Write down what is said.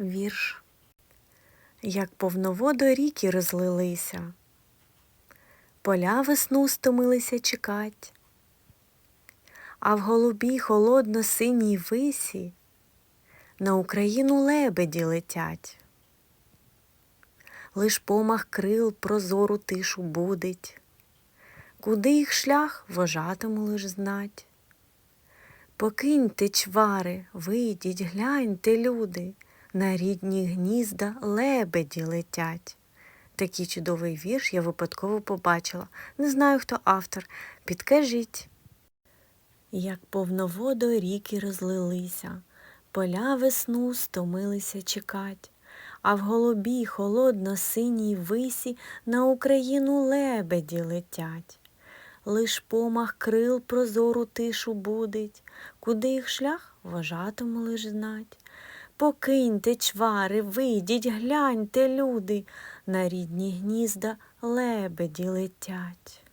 Вірш. Як повноводо ріки розлилися, поля весну стомилися чекать, а в голубій холодно-синій висі на Україну лебеді летять. Лиш помах крил прозору тишу будить, куди їх шлях вожатиму лиш знать. Покиньте чвари, вийдіть, гляньте, люди, на рідні гнізда лебеді летять. Такий чудовий вірш я випадково побачила. Не знаю, хто автор. Підкажіть. Як повноводо ріки розлилися, поля весну стомилися чекать, а в голубій холодно-синій висі на Україну лебеді летять. Лиш помах крил прозору тишу будить, куди їх шлях вважатиму лиш знать. Покиньте чвари, вийдіть, гляньте, люди, на рідні гнізда лебеді летять.